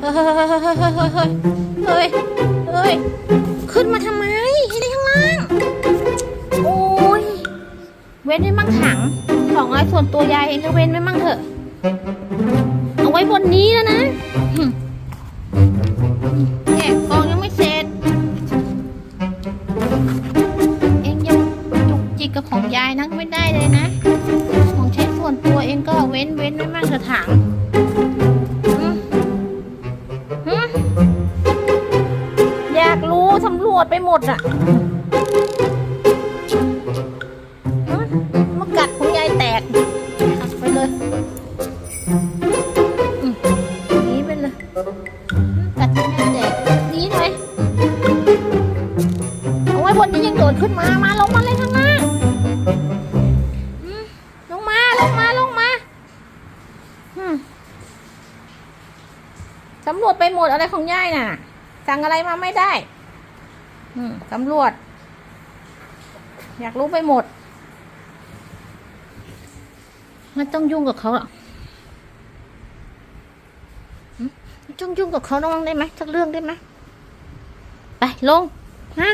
เฮ้ยเฮ้ยเฮ้ยเฮ้ยเฮ้ยขึ้นมาทำไมให้ได้ข้างล่าง โอ้ย เว้นไว้มั่งถังของอะไรส่วนตัวยายเองก็เว้นไว้มั่งเถอะ เอาไว้บนนี้แล้วนะหึแกะกองยังไม่เสร็จ เองยังจุกจิกกับของยายนักไม่ได้เลยนะ ของใช้ส่วนตัวเองก็เว้นเว้นไว้มั่งเถอะถัง วจไปหมดอะหึมากัดของยายแตกไปเลยอืมหนีไปเลยหึกัดของยายแตกนีหน่อยเอาไว้บนนี้ยังโดดขึ้นมา มาลงมาเลยข้างล่างลงมาลงมาลงมาสำรวจไปหมดอะไรของยายน่ะ สั่งอะไรมาไม่ได้ ตำรวจ อยากรู้ไปหมด ไม่ต้องยุ่งกับเขาหรอกไม่ต้องยุ่งกับเขาน้องได้ไหมสักเรื่องได้ไหมไปลง ฮะ